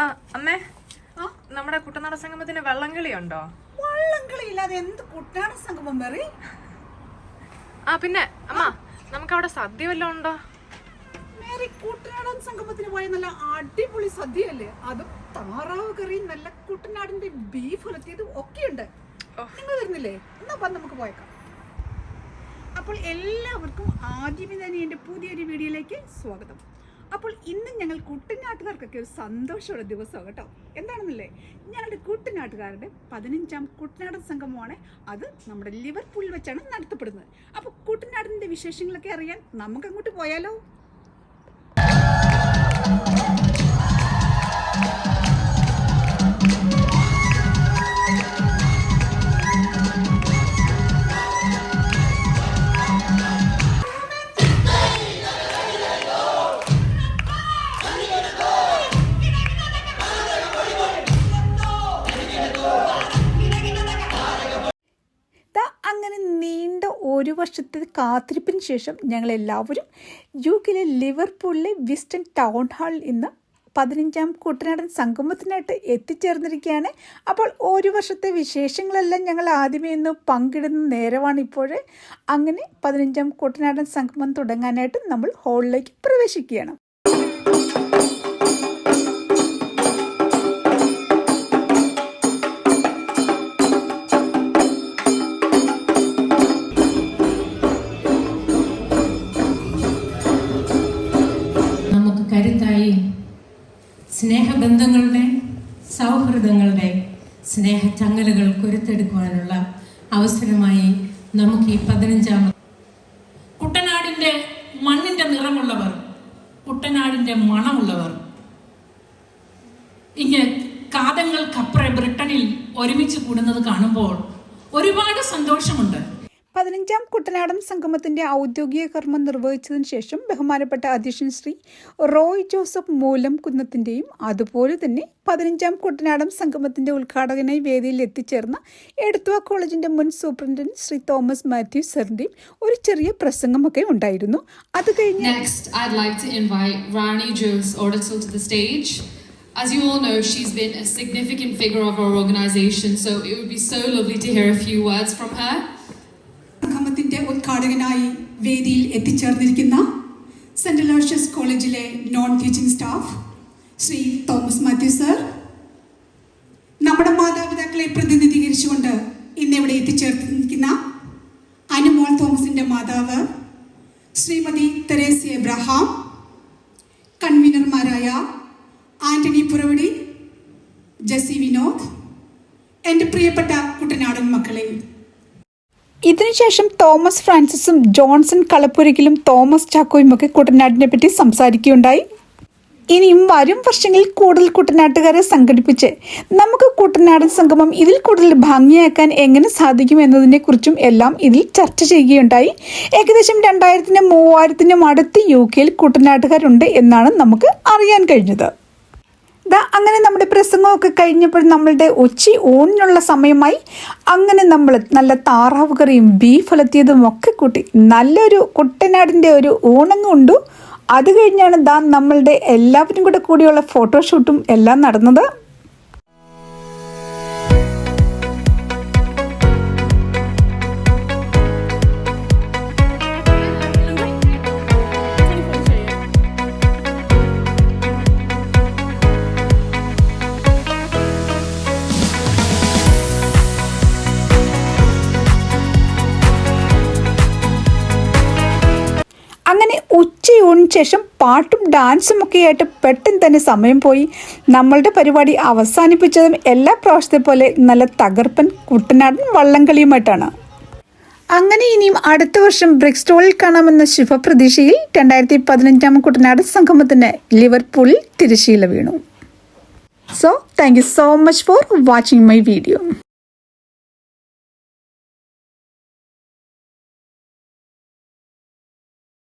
ആ അമ്മേ. നമ്മുടെ കുട്ടനാട സംഗമത്തിന് വള്ളംകളി ഉണ്ടോ വള്ളംകളി ഇല്ലാതെ എന്ത് കുട്ടനാട സംഗമം വേറെ ആ പിന്നെ അമ്മ നമുക്ക് അവിടെ സദ്യ വല്ലതും ഉണ്ടോ? മേരി കുട്ടനാടൻ സംഗമത്തിന് പോയ നല്ല അടിപൊളി സദ്യയല്ലേ? അതും താറാവ് കറി നല്ല കുട്ടനാടിന്റെ ബീഫ് ഉലത്തിയതും ഒക്കെയുണ്ട്. ഉണ്ട് നിങ്ങൾ വരുന്നില്ലേ? എന്നാ അപ്പം നമുക്ക് പോയേക്കാം. അപ്പോൾ എല്ലാവർക്കും ആദ്യമേ തന്നെ എന്റെ പുതിയൊരു വീഡിയോയിലേക്ക് സ്വാഗതം. അപ്പോൾ ഇന്ന് ഞങ്ങൾ കുട്ടനാട്ടുകാർക്കൊക്കെ ഒരു സന്തോഷമുള്ള ദിവസമാണ് കേട്ടോ. എന്താണെന്നല്ലേ? ഞങ്ങളുടെ കുട്ടനാട്ടുകാരുടെ പതിനഞ്ചാം കുട്ടനാടൻ സംഗമമാണ്. അത് നമ്മുടെ ലിവർപൂളിൽ വെച്ചാണ് നടത്തപ്പെടുന്നത്. അപ്പോൾ കുട്ടനാടിന്റെ വിശേഷങ്ങളൊക്കെ അറിയാൻ നമുക്ക് അങ്ങോട്ട് പോയാലോ? ഒരു വർഷത്തെ കാത്തിരിപ്പിന് ശേഷം ഞങ്ങൾ എല്ലാവരും യു കെയിലെ ലിവർപൂളിലെ വിസ്റ്റൺ ടൗൺ ഹാളിൽ ഇന്ന് പതിനഞ്ചാം കുട്ടനാടൻ സംഗമത്തിനായിട്ട് എത്തിച്ചേർന്നിരിക്കുകയാണ്. അപ്പോൾ ഒരു വർഷത്തെ വിശേഷങ്ങളെല്ലാം ഞങ്ങൾ ആദ്യമേ ഇന്ന് പങ്കിടുന്ന നേരമാണ് ഇപ്പോൾ. അങ്ങനെ പതിനഞ്ചാം കുട്ടനാടൻ സംഗമം തുടങ്ങാനായിട്ട് നമ്മൾ ഹാളിലേക്ക് പ്രവേശിക്കുകയാണ്. സ്നേഹബന്ധങ്ങളുടെ സൗഹൃദങ്ങളുടെ സ്നേഹ ചങ്ങലുകൾ കൊരുത്തെടുക്കുവാനുള്ള അവസരമായി നമുക്ക് ഈ പതിനഞ്ചാം കുട്ടനാടിന്റെ മണ്ണിന്റെ നിറമുള്ളവർ കുട്ടനാടിന്റെ മണമുള്ളവർ. ഇങ്ങനെ കാതങ്ങൾക്കപ്പുറം ബ്രിട്ടനിൽ ഒരുമിച്ച് കൂടുന്നത് കാണുമ്പോൾ ഒരുപാട് സന്തോഷമുണ്ട്. പതിനഞ്ചാം കുട്ടനാടൻ സംഗമത്തിന്റെ ഔദ്യോഗിക കർമ്മം നിർവഹിച്ചതിന് ശേഷം ബഹുമാനപ്പെട്ട അധ്യക്ഷൻ ശ്രീ റോയ് ജോസഫ് മൂലം കുന്നത്തിന്റെയും അതുപോലെ തന്നെ പതിനഞ്ചാം കുട്ടനാടൻ സംഗമത്തിന്റെ ഉദ്ഘാടകനായി വേദിയിൽ എത്തിച്ചേർന്ന എടത്വ കോളേജിന്റെ മുൻ സൂപ്രണ്ടന്റ് ശ്രീ തോമസ് മാത്യു സാറിന്റെയും ഒരു ചെറിയ പ്രസംഗമൊക്കെ ഉണ്ടായിരുന്നു അത് കഴിഞ്ഞ്. As you all know, she's been a significant figure of our organization, so it would be so lovely to hear a few words from her. ഉദ്ഘാടകനായി വേദിയിൽ എത്തിച്ചേർന്നിരിക്കുന്ന സെൻട്രൽ ലോഷ്യസ് കോളേജിലെ non teaching staff Shri Thomas Mathew sir. നമ്മുടെ മാതാപിതാക്കളെ പ്രതിനിധീകരിച്ചുകൊണ്ട് ഇന്നിവിടെ എത്തിച്ചേർന്നിരിക്കുന്ന അനുമോൾ തോമസിന്റെ മാതാവ് Shrimati തെരേസി Abraham കൺവീനർമാരായ ആന്റണി പുറവടി ജസി വിനോദ് എന്റെ പ്രിയപ്പെട്ട ഇതിനുശേഷം തോമസ് ഫ്രാൻസിസും ജോൺസൺ കളപ്പുരയ്ക്കിലും തോമസ് ചാക്കോയും ഒക്കെ കുട്ടനാടിനെ പറ്റി സംസാരിക്കുകയുണ്ടായി. ഇനിയും വരും വർഷങ്ങളിൽ കൂടുതൽ കുട്ടനാട്ടുകാരെ സംഘടിപ്പിച്ച് നമുക്ക് കുട്ടനാടൻ സംഗമം ഇതിൽ കൂടുതൽ ഭംഗിയാക്കാൻ എങ്ങനെ സാധിക്കും എന്നതിനെക്കുറിച്ചും എല്ലാം ഇതിൽ ചർച്ച ചെയ്യുകയുണ്ടായി. ഏകദേശം രണ്ടായിരത്തിനും മൂവായിരത്തിനും അടുത്ത് യു കെയിൽ കുട്ടനാട്ടുകാരുണ്ട് എന്നാണ് നമുക്ക് അറിയാൻ കഴിഞ്ഞത്. അങ്ങനെ നമ്മുടെ പ്രസംഗമൊക്കെ കഴിഞ്ഞപ്പോൾ നമ്മളുടെ ഉച്ചി ഊണിനുള്ള സമയമായി അങ്ങനെ നമ്മൾ നല്ല താറാവ് കറിയും ബീഫ് അലത്തിയതും ഒക്കെ കൂട്ടി നല്ലൊരു കുട്ടനാടിന്റെ ഒരു ഊണം ഉണ്ടു. അത് കഴിഞ്ഞാണ് ദാ നമ്മളുടെ എല്ലാവരും കൂടെ കൂടിയുള്ള ഫോട്ടോഷൂട്ടും എല്ലാം നടന്നത്. ഉച്ചയൂണിന് ശേഷം പാട്ടും ഡാൻസും ഒക്കെ ആയിട്ട് പെട്ടെന്ന് തന്നെ സമയം പോയി. നമ്മളുടെ പരിപാടി അവസാനിപ്പിച്ചതും എല്ലാ പ്രാവശ്യത്തെ പോലെ നല്ല തകർപ്പൻ കുട്ടനാടൻ വള്ളംകളിയുമായിട്ടാണ്. അങ്ങനെ ഇനിയും അടുത്ത വർഷം ബ്രിക്സ്റ്റോളിൽ കാണാമെന്ന ശുഭപ്രതീക്ഷയിൽ രണ്ടായിരത്തി പതിനഞ്ചാം കുട്ടനാടൻ സംഗമത്തിന് ലിവർപൂളിൽ തിരശീല വീണു. So thank you so much for watching my video